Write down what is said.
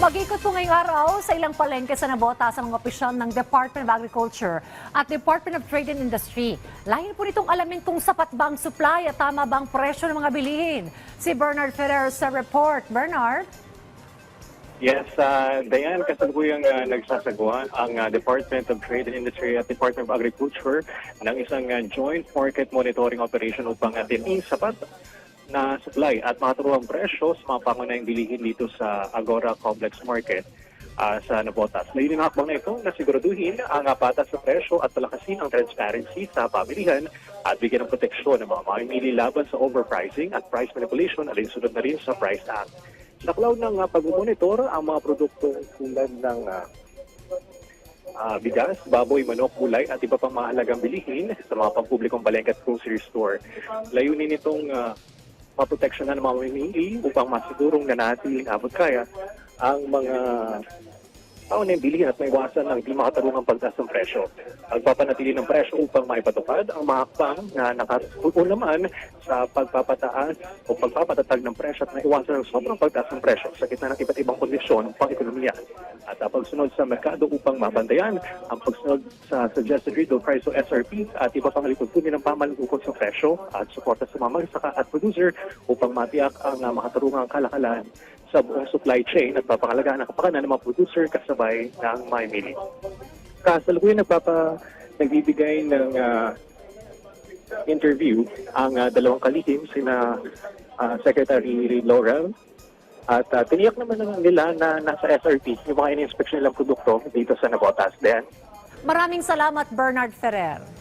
Mag-ikot po ngayong araw sa ilang palengke sa Nabota sa mga opisyal ng Department of Agriculture at Department of Trade and Industry. Lahin po nitong alamin kung sapat ba ang supply at tama ba ang presyo ng mga bilihin. Si Bernard Ferrer sa report. Bernard? Yes, uh, Diane, kasalukuyang uh, nagsasagawa ang uh, Department of Trade and Industry at Department of Agriculture ng isang uh, joint market monitoring operation upang atinin sapat na supply at maturuang presyo sa mga pangunahing bilihin dito sa Agora Complex Market uh, sa Nabotas. Layunin ng hakbang na ito na siguraduhin ang uh, patas sa presyo at palakasin ang transparency sa pamilihan at bigyan ng proteksyon ng mga mamimili laban sa overpricing at price manipulation alinsunod na rin sa Price Act. Cloud ng uh, pag-monitor, ang mga produkto tulad ng uh, ah, bigas, baboy, manok, gulay at iba pang mahalagang bilihin sa mga pampublikong palengke at grocery store. Layunin nitong uh, maproteksyonan ng mga mamimili upang masigurong nanatiling abot kaya ang mga taon na bilihin at maiwasan ng di makatarungang pagtaas ng presyo. Pagpapanatili ng presyo upang maipatupad ang mga hakbang na nakatuon naman sa pagpapataas o pagpapatatag ng presyo at maiwasan ng sobrang pagtaas ng presyo sa gitna ng iba't ibang kondisyon pang ekonomiya. At ang pagsunod sa merkado upang mabantayan ang pagsunod sa suggested retail price o SRP at iba pang lipuntunin ng pamalikukot sa presyo at suporta sa mga magsaka at producer upang matiyak ang uh, makatarungang kalakalan sa buong supply chain at papangalagaan ang kapakanan ng mga producer kasabay ng mamimili. Kasalukuyan nagpapa nagbibigay ng ah, interview ang ah, dalawang kalihim sina ah, Secretary Laurel at ah, tiniyak naman naman nila na nasa SRP yung mga in-inspection nilang produkto dito sa Nabotas. Then, Maraming salamat, Bernard Ferrer.